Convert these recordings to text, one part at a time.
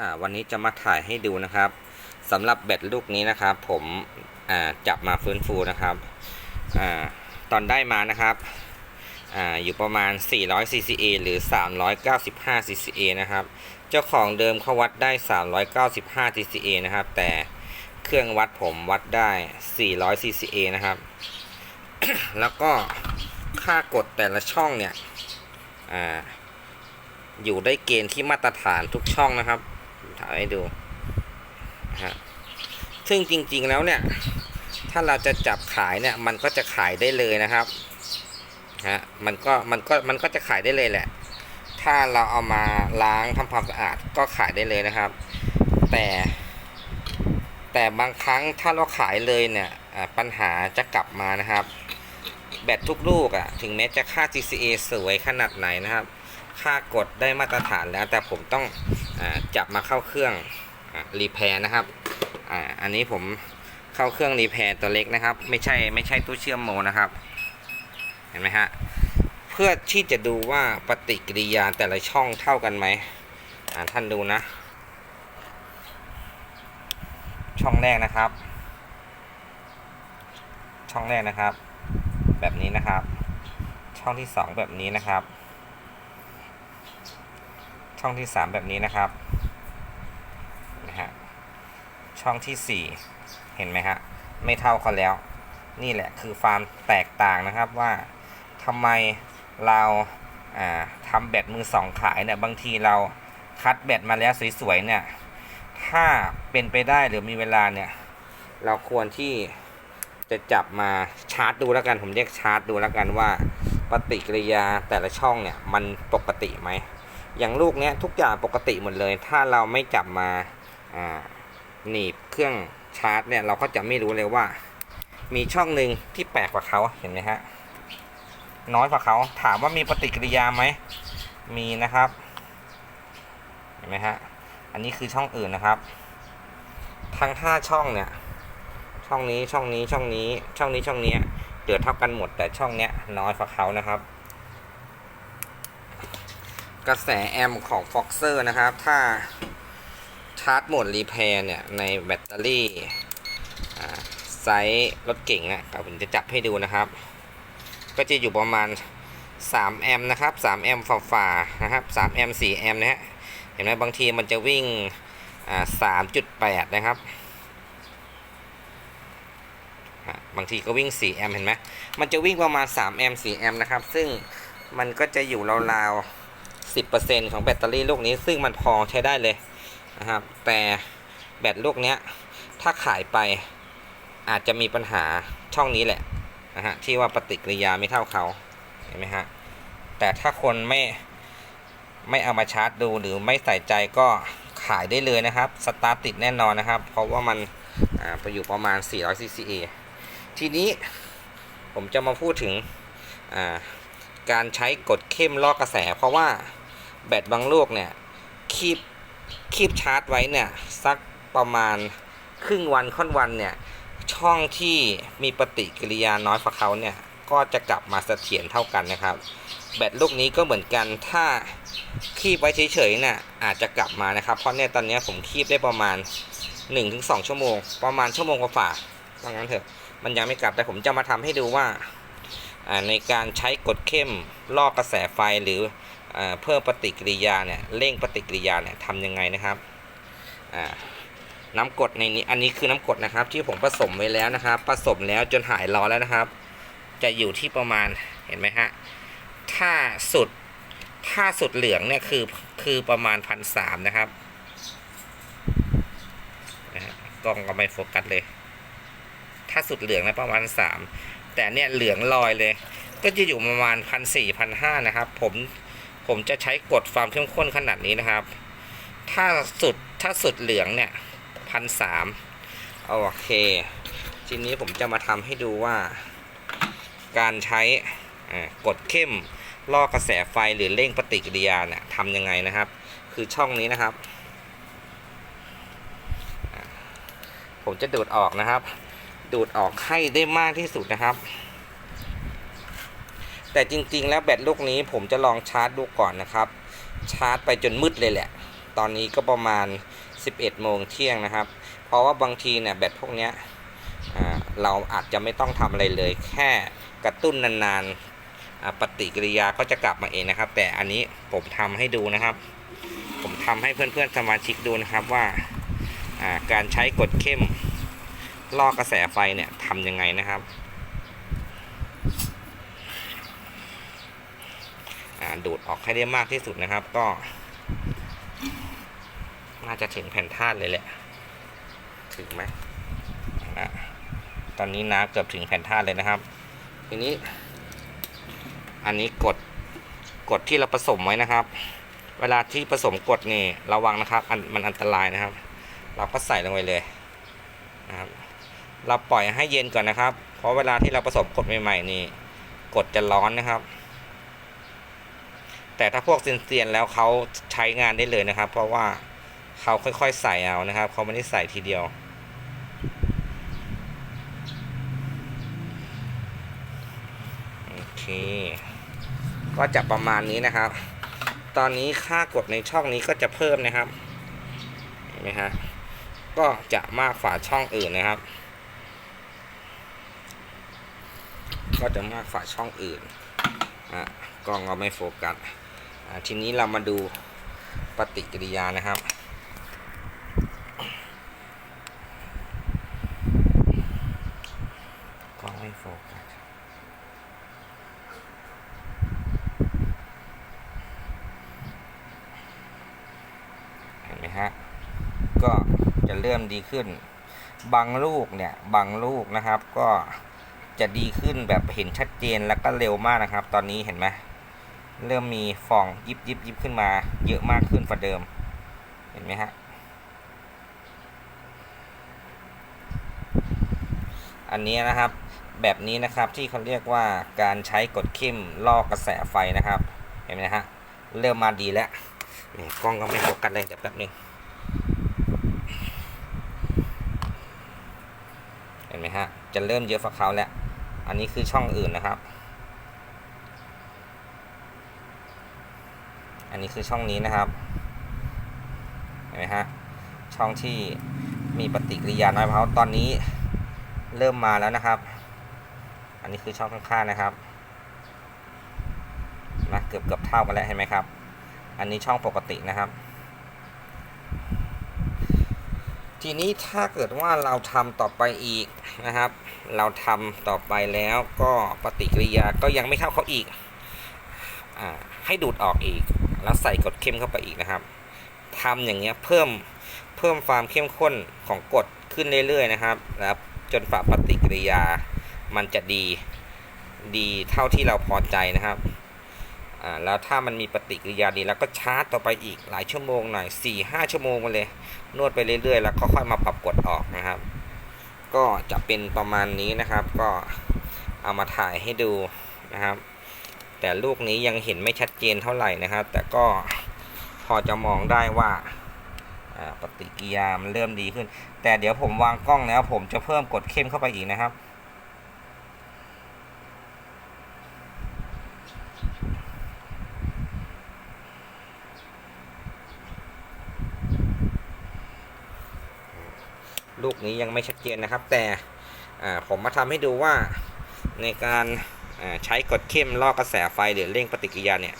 อ่าวันนี้จะมาถ่ายให้ดูนะครับสำหรับแบตลูกนี้นะครับ ผมอ่าจับมาฟื้นฟูนะครับอาตอนได้มานะครับอาอยู่ประมาณ 400 cca หรือ 395 cca นะครับ เจ้าของเดิมเขาวัดได้ 395 cca นะครับ แต่เครื่องวัดผมวัดได้ 400 cca นะครับ แล้วก็ค่ากดแต่ละช่องเนี่ย อ่า อยู่ได้เกณฑ์ที่มาตรฐานทุกช่องนะครับ ถ่ายให้ดูนะฮะซึ่งจริงๆแล้วเนี่ย ถ้าเราจะจับขายเนี่ย มันก็จะขายได้เลยนะครับฮะมันก็มันก็มันก็จะขายได้เลยแหละ ถ้าเราเอามาล้างทำความสะอาดก็ขายได้เลยนะครับ แต่แต่บางครั้งถ้าเราขายเลยเนี่ยปัญหาจะกลับมานะครับ แบตทุกลูกอะ่ะ ถึงแม้จะค่า GCA สวยขนาดไหนนะครับ ค่ากดได้มาตรฐานแล้ว แต่ผมต้อง จับมาเข้าเครื่องรีแพร์นะครับอาอันนี้ผมเข้าเครื่องรีแพร์ตัวเล็กนะครับ ไม่ใช่ไม่ใช่ตู้เชื่อมโมนะครับ เห็นไหมฮะเพื่อที่จะดูว่าปฏิกิริยาแต่ละช่องเท่ากันไหมอ่าท่านดูนะ ช่องแรกนะครับ ช่องแรกนะครับ แบบนี้นะครับ ช่องที่สองแบบนี้นะครับ ช่องที่ 3 แบบนี้นะครับนะฮะช่องที่ 4 เห็นไหมฮะไม่เท่ากันแล้ว นี่แหละคือความแตกต่างนะครับว่าทำไมเราอ่าทำแบตมือสองขายเนี่ยบางทีเราคัดแบตมาแล้วสวยๆเนี่ยถ้าเป็นไปได้หรือมีเวลาเนี่ยเราควรที่จะจับมาชาร์จดูแล้วกัน ผมเรียกชาร์จดูแล้วกันว่าปฏิกิริยาแต่ละช่องเนี่ยมันปกติไหม อย่างลูกเนี้ยทุกอย่างปกติหมดเลย ถ้าเราไม่จับมาหนีบเครื่องชาร์จเนี่ยเราก็จะไม่รู้เลยว่า มีช่องหนึ่งที่แปลกกว่าเขาเห็นไหมฮะน้อยกว่าเขาถามว่ามีปฏิกิริยาไหมมีนะครับเห็นไหมฮะอันนี้คือช่องอื่นนะครับ ทั้งห้าช่องเนี่ยช่องนี้ช่องนี้ช่องนี้ช่องนี้ช่องนี้เดือดเท่ากันหมดแต่ช่องเนี้ยน้อยกว่าเขานะครับ กระแสแอมของ Foxer นะครับ ถ้าชาร์จโหมดรีเพร์เนี่ย ในแบตเตอรี่ไซส์รถเก่งนะผมจะจับให้ดูนะครับ ก็จะอยู่ประมาณ 3 แอมป์นะครับ 3 แอมป์ฝ่าๆนะครับ 3 แอมป์ 4 แอมป์นะฮะ เห็นไหมบางทีมันจะวิ่งอ่า3.8 นะครับบางทีก็วิ่ง 4 แอมป์เห็นไหมมันจะวิ่งประมาณ 3 แอมป์ 4 แอมป์นะครับ ซึ่งมันก็จะอยู่ราวๆ 10%ของแบตเตอรี่ลูกนี้ซึ่งมันพอใช้ได้เลยนะครับ แต่แบตลูกเนี้ยถ้าขายไปอาจจะมีปัญหาช่องนี้แหละนะฮะที่ว่าปฏิกิริยาไม่เท่าเขาเห็นไหมฮะแต่ถ้าคนไม่ไม่เอามาชาร์จดูหรือไม่ใส่ใจก็ขายได้เลยนะครับสตาร์ทติดแน่นอนนะครับ เพราะว่ามันอ่าไปอยู่ประมาณ 400 cca ทีนี้ผมจะมาพูดถึงอ่าการใช้กดเข้มลอกกระแสเพราะว่า แบตบางลูกเนี่ยคีบคีบชาร์จไว้เนี่ยสักประมาณครึ่งวันค่อนวันเนี่ยช่องที่มีปฏิกิริยาน้อยกว่าเขาเนี่ยก็จะกลับมาเสถียรเท่ากันนะครับ แบตลูกนี้ก็เหมือนกันถ้าคีบไว้เฉยๆเนี่ยอาจจะกลับมานะครับ เพราะเนี่ยตอนนี้ผมคีบได้ประมาณ 1-2 ชั่วโมง ประมาณชั่วโมงกว่าๆว่างั้นเถอะมันยังไม่กลับแต่ผมจะมาทำให้ดูว่าในการใช้กดเข้มลอกกระแสไฟหรือ เพิ่มปฏิกิริยาเนี่ยเร่งปฏิกิริยาเนี่ยทำยังไงนะครับน้ำกรดในนี้อันนี้คือน้ำกรดนะครับ ที่ผมผสมไว้แล้วนะครับ ผสมแล้วจนหายร้อนแล้วนะครับ จะอยู่ที่ประมาณเห็นไหมฮะถ้าสุดถ้าสุดเหลืองเนี่ยคือคือประมาณพันสามนะครับนะฮะกล้องก็ไม่โฟกัสเลย ถ้าสุดเหลืองนะประมาณสามแต่เนี่ยเหลืองลอยเลย ก็จะอยู่ประมาณพันสี่พันห้านะครับ ผม ผมจะใช้กดความเข้มข้นขนาดนี้นะครับ ถ้าสุดถ้าสุดเหลืองเนี่ยพันสามโอเค ทีนี้ผมจะมาทำให้ดูว่า การใช้กดเข้มล่อกระแสไฟหรือเร่งปฏิกิริยาเนี่ยทำยังไงนะครับ คือช่องนี้นะครับ ผมจะดูดออกนะครับ ดูดออกให้ได้มากที่สุดนะครับ แต่จริงๆ แล้วแบตลูกนี้ผมจะลองชาร์จดูก่อนนะครับ ชาร์จไปจนมืดเลยแหละ ตอนนี้ก็ประมาณ 11 โมงเที่ยงนะครับ เพราะว่าบางทีเนี่ยแบตพวกเนี้ยเราอาจจะไม่ต้องทำอะไรเลย แค่กระตุ้นนานๆปฏิกิริยาก็จะกลับมาเองนะครับ แต่อันนี้ผมทำให้ดูนะครับ ผมทำให้เพื่อนๆสมาชิกดูนะครับว่าอ่าการใช้กดเข้มลอกกระแสไฟเนี่ยทำยังไงนะครับอ่า ดูดออกให้ได้มากที่สุดนะครับ ก็ น่าจะถึงแผ่นธาตุเลยแหละ ถึงไหมนะตอนนี้น้ำเกือบถึงแผ่นธาตุเลยนะครับ ทีนี้ อันนี้กดกดที่เราผสมไว้นะครับ เวลาที่ผสมกดนี่ระวังนะครับ อันมันอันตรายนะครับ เราก็ใส่ลงไปเลยนะครับเราปล่อยให้เย็นก่อนนะครับ เพราะเวลาที่เราผสมกดใหม่ๆนี่ กดจะร้อนนะครับ แต่ถ้าพวกเซียนๆแล้วเขาใช้งานได้เลยนะครับ เพราะว่าเขาค่อยๆใส่เอานะครับเขาไม่ได้ใส่ทีเดียว โอเค ก็จะประมาณนี้นะครับ ตอนนี้ค่ากดในช่องนี้ก็จะเพิ่มนะครับเห็นไหมฮะก็จะมากฝาช่องอื่นนะครับ ก็จะมากฝาช่องอื่นอะกล้องก็ไม่โฟกัส ทีนี้เรามาดูปฏิกิริยานะครับ กล้องไม่โฟกัสเห็นไหมฮะ ก็จะเริ่มดีขึ้น บางลูกเนี่ย บางลูกนะครับ ก็จะดีขึ้นแบบเห็นชัดเจนแล้วก็เร็วมากนะครับ ตอนนี้เห็นไหม เริ่มมีฟองยิบยิบยิบขึ้นมา เยอะมากขึ้นกว่าเดิม เห็นไหมฮะ อันนี้นะครับ แบบนี้นะครับที่เขาเรียกว่าการใช้กดเข้มลอกกระแสไฟนะครับ เห็นไหมฮะ เริ่มมาดีแล้วกล้องก็ไม่โฟกัสเลยเดี๋ยวแป๊บนึงเห็นไหมฮะ จะเริ่มเยอะฝักเขาแล้ว อันนี้คือช่องอื่นนะครับ อันนี้คือช่องนี้นะครับ เห็นไหมฮะ ช่องที่มีปฏิกิริยาน้อยเพราะตอนนี้เริ่มมาแล้วนะครับ อันนี้คือช่องข้างๆนะครับนะเกือบเกือบเท่ากันแล้วเห็นไหมครับ อันนี้ช่องปกตินะครับ ทีนี้ถ้าเกิดว่าเราทำต่อไปอีกนะครับ เราทำต่อไปแล้วก็ปฏิกิริยาก็ยังไม่เท่าเขาอีกอให้ดูดออกอีก แล้วใส่กรดเข้มเข้าไปอีกนะครับทำอย่างเงี้ยเพิ่มเพิ่มความเข้มข้นของกรดขึ้นเรื่อยๆนะครับแล้วจนฝ่าปฏิกิริยา มันจะดีดีเท่าที่เราพอใจนะครับอ่าแล้วถ้ามันมีปฏิกิริยาดีแล้วก็ชาร์จต่อไปอีกหลายชั่วโมงหน่อย4ี่ห้าชั่วโมงมาเลย นวดไปเรื่อยๆ แล้วก็ค่อยมาปรับกดออกนะครับ ก็จะเป็นประมาณนี้นะครับ ก็เอามาถ่ายให้ดูนะครับ แต่ลูกนี้ยังเห็นไม่ชัดเจนเท่าไหร่นะครับ แต่ก็พอจะมองได้ว่าปฏิกิริยามันเริ่มดีขึ้น แต่เดี๋ยวผมวางกล้องแล้วผมจะเพิ่มกดเข้มเข้าไปอีกนะครับ ลูกนี้ยังไม่ชัดเจนนะครับ แต่ผมมาทำให้ดูว่าในการ ใช้กดเข้มลอกกระแสไฟหรือเร่งปฏิกิริยาเนี่ย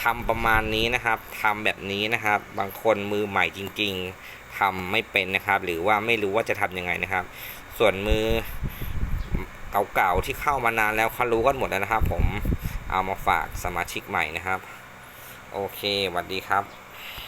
ทำประมาณนี้นะครับทำแบบนี้นะครับ บางคนมือใหม่จริง ๆทำไม่เป็นนะครับ หรือว่าไม่รู้ว่าจะทำยังไงนะครับ ส่วนมือเก่าๆที่เข้ามานานแล้วเขารู้กันหมดแล้วนะครับ ผมเอามาฝากสมาชิกใหม่นะครับ โอเคสวัสดีครับ